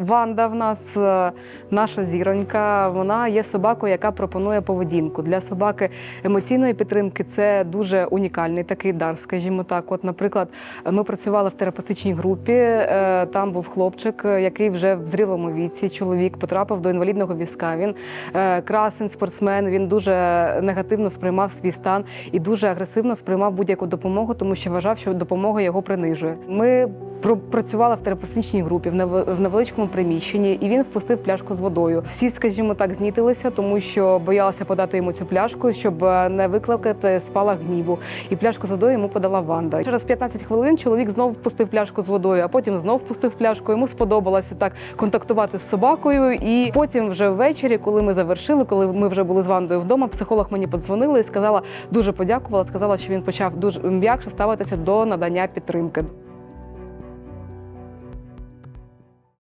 Ванда в нас е, наша зіронька. Вона є собакою, яка пропонує поведінку. Для собаки емоційної підтримки це дуже унікальний такий дар, скажімо так. От, наприклад, ми працювали в терапевтичній групі. е, Там був хлопчик, який вже в зрілому віці, чоловік, потрапив до інвалідного візка. Він е, красень, спортсмен. Він дуже негативно сприймав свій стан і дуже агресивно сприймав будь-яку допомогу, тому що вважав, що допомога його принижує. Ми про- працювали в терапевтичній групі в нев- невеличкому приміщенні, і він впустив пляшку з водою. Всі, скажімо так, знітилися, тому що боялися подати йому цю пляшку, щоб е, не викликати спалах гніву. І пляшку з водою йому подала Ванда. Через 15 хвилин чоловік знов впустив пляшку з водою, а потім знов впустив пляшку. Йому сподобалося так контактувати з собакою. І потім, вже ввечері, коли ми завершили, коли ми вже були з Вандою вдома, психолог мені подзвонила і сказала, дуже подякувала. Сказала, що він почав дуже м'якше ставитися до надання підтримки.